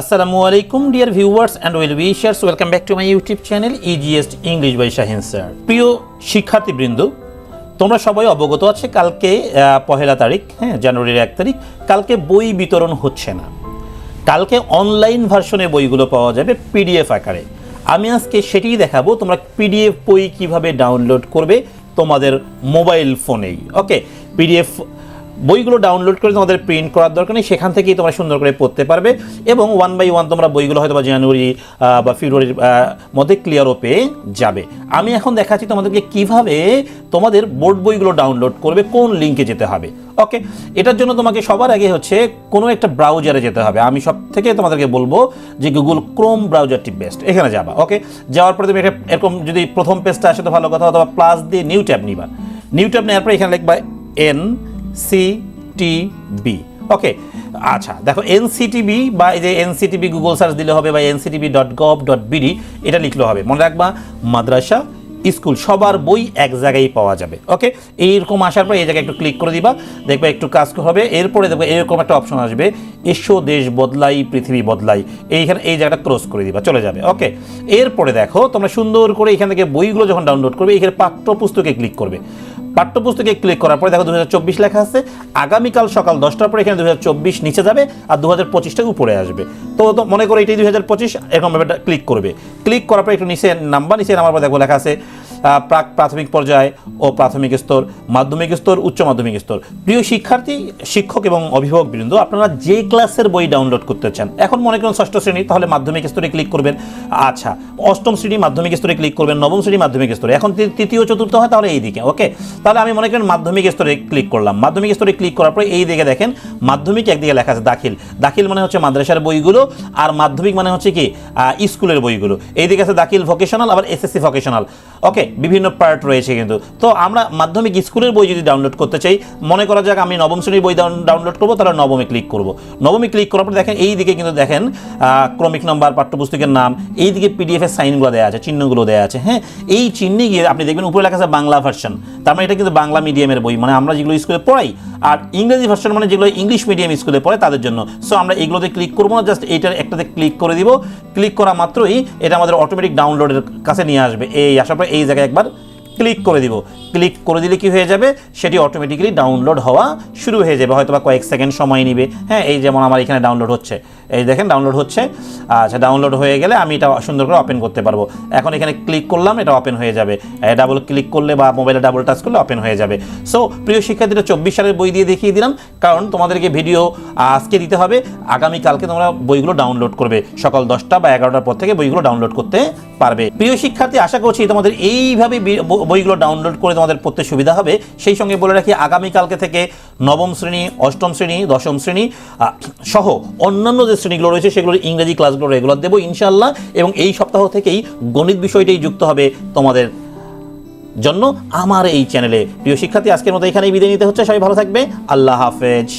আসসালামু আলাইকুম dear viewers and well wishers welcome back to my YouTube channel EGS English by Shahin sir প্রিয় শিক্ষার্থীবৃন্দ, তোমরা সবাই অবগত আছে কালকে পহেলা তারিখ হ্যাঁ জানুয়ারির এক তারিখ। কালকে বই বিতরণ হচ্ছে না। কালকে অনলাইন ভার্সনে বইগুলো পাওয়া যাবে পিডিএফ আকারে। আমি আজকে সেটিই দেখাবো, তোমরা পিডিএফ বই কীভাবে ডাউনলোড করবে তোমাদের মোবাইল ফোনেই ওকে পিডিএফ বইগুলো ডাউনলোড করে তোমাদের প্রিন্ট করার দরকার নেই, সেখান থেকেই তোমরা সুন্দর করে পড়তে পারবে এবং ওয়ান বাই ওয়ান তোমরা বইগুলো হয়তো বা জানুয়ারি বা ফেব্রুয়ারির মধ্যে ক্লিয়ারও পেয়ে যাবে। আমি এখন দেখাচ্ছি তোমাদেরকে কীভাবে তোমাদের বোর্ড বইগুলো ডাউনলোড করবে, কোন লিঙ্কে যেতে হবে। ওকে এটার জন্য তোমাকে সবার আগে হচ্ছে কোনো একটা ব্রাউজারে যেতে হবে। আমি সব থেকে তোমাদেরকে বলব যে গুগল ক্রোম ব্রাউজারটি বেস্ট এখানে যাবা ওকে যাওয়ার পরে তুমি এটা এরকম যদি প্রথম পেজটা আসে তো ভালো কথা, অথবা প্লাস দিয়ে নিউ ট্যাব নিবা। নিউ ট্যাব নেওয়ার পরে এখানে লিখবা এন সি বি ওকে আচ্ছা দেখো, এনসিটিবি বা এই যে এনসিটিবি গুগল সার্চ দিলে হবে বা NCTB dot gov dot BD, এটা লিখলে হবে। মনে রাখবা, মাদ্রাসা, স্কুল, সবার বই এক জায়গায় পাওয়া যাবে। ওকে, এইরকম আসার পর এই জায়গায় একটু ক্লিক করে দিবা, দেখবা একটু কাজ হবে, এরপরে দেখবে এরকম একটা অপশন আসবে, এসো দেশ বদলাই, পৃথিবী বদলাই। এইখানে এই জায়গাটা ক্রস করে দিবা, চলে যাবে। ওকে, এরপরে দেখো, তোমরা সুন্দর করে এখান থেকে বইগুলো যখন ডাউনলোড করবে, এখানে পাঠ্যপুস্তকে ক্লিক করবে। পাঠ্যপুস্তকে ক্লিক করার পরে দেখো দুই হাজার চব্বিশ লেখা আছে, আগামীকাল সকাল দশটার পরে এখানে দুই হাজার চব্বিশ নিচে যাবে আর দু হাজার উপরে আসবে। তো মনে করো এটাই দুই হাজার পঁচিশ, এরকম ব্যাপারটা ক্লিক করবে। ক্লিক করার পরে একটু নিচে নাম্বার নিচে নাম্বার পর দেখো লেখা আছে প্রাক প্রাথমিক পর্যায় ও প্রাথমিক স্তর, মাধ্যমিক স্তর, উচ্চ মাধ্যমিক স্তর। প্রিয় শিক্ষার্থী, শিক্ষক এবং অভিভাবক বৃন্দ, আপনারা যে ক্লাসের বই ডাউনলোড করতে চান, এখন মনে করেন ষষ্ঠ শ্রেণি, তাহলে মাধ্যমিক স্তরে ক্লিক করবেন। আচ্ছা অষ্টম শ্রেণি, মাধ্যমিক স্তরে ক্লিক করবেন, নবম শ্রেণি, মাধ্যমিক স্তরে। এখন তৃতীয়, চতুর্থ হয়, তাহলে এই দিকে ওকে তাহলে আমি মনে করেন মাধ্যমিক স্তরে ক্লিক করলাম। মাধ্যমিক স্তরে ক্লিক করার পরে এই দিকে দেখেন, মাধ্যমিক একদিকে লেখা আছে দাখিল। দাখিল মানে হচ্ছে মাদ্রাসার বইগুলো, আর মাধ্যমিক মানে হচ্ছে কি স্কুলের বইগুলো। এই দিকে আছে দাখিল ভোকেশনাল আবার এসএসসি ভোকেশনাল ওকে বিভিন্ন পার্ট রয়েছে কিন্তু। তো আমরা মাধ্যমিক স্কুলের বই যদি ডাউনলোড করতে চাই, মনে করা যাক আমি নবম শ্রেণির বই ডাউনলোড করব, তাহলে নবমে ক্লিক করব। নবমে ক্লিক করার পর দেখেন এই দিকে কিন্তু দেখেন ক্রমিক নম্বর পাঠ্যপুস্তকের নাম এই দিকে পিডিএফ এর সাইনগুলো দেওয়া আছে, চিহ্নগুলো দেওয়া আছে হ্যাঁ? এই চিহ্নে গিয়ে আপনি দেখবেন উপরে লেখা আছে বাংলা ভার্সন তার মানে এটা কিন্তু বাংলা মিডিয়ামের বই মানে আমরা যেগুলো স্কুলে পড়াই, আর ইংরেজি ভার্সন মানে যেগুলো ইংলিশ মিডিয়াম স্কুলে পড়ে তাদের জন্য। সো আমরা এগুলোতে ক্লিক করব না জাস্ট এইটার একটাতে ক্লিক করে দিব। ক্লিক করা মাত্রই এটা আমাদের অটোমেটিক ডাউনলোডের কাছে নিয়ে আসবে। এই, আসার পর এই জায়গায় একবার ক্লিক করে দিব। ক্লিক করে দিলে কি হয়ে যাবে? সেটি অটোমেটিক্যালি ডাউনলোড হওয়া শুরু হয়ে যাবে। হয়তো বা কয়েক সেকেন্ড সময় নেবে। হ্যাঁ এই যেমন আমার এখানে ডাউনলোড হচ্ছে। এই দেখেন ডাউনলোড হচ্ছে। আচ্ছা ডাউনলোড হয়ে গেলে আমি এটা সুন্দর করে ওপেন করতে পারব। এখন এখানে ক্লিক করলাম, এটা ওপেন হয়ে যাবে। ডাবল ক্লিক করলে বা মোবাইলে ডাবল টাচ করলে ওপেন হয়ে যাবে। সো প্রিয় শিক্ষার্থীরা, চব্বিশ সালের বই দিয়ে দেখিয়ে দিলাম। কারণ তোমাদেরকে ভিডিও আজকে দিতে হবে। আগামীকালকে তোমরা বইগুলো ডাউনলোড করবে। সকাল দশটা বা এগারোটার পর থেকে বইগুলো ডাউনলোড করতে পারবে। প্রিয় শিক্ষার্থী, আশা করছি তোমাদের এইভাবে বইগুলো ডাউনলোড করে তোমাদের পড়তে সুবিধা হবে। সেই সঙ্গে বলে রাখি আগামীকালকে থেকে নবম শ্রেণি, অষ্টম শ্রেণি, দশম শ্রেণি সহ অন্যান্য যে শ্রেণীগুলো রয়েছে সেগুলোর ইংরেজি ক্লাসগুলো রেগুলার দেবো ইনশাল্লাহ এবং এই সপ্তাহ থেকেই গণিত বিষয়টাই যুক্ত হবে তোমাদের জন্য আমার এই চ্যানেলে প্রিয় শিক্ষার্থী, আজকের মতো এখানেই বিদায় নিতে হচ্ছে। সবাই ভালো থাকবে। আল্লাহ হাফেজ।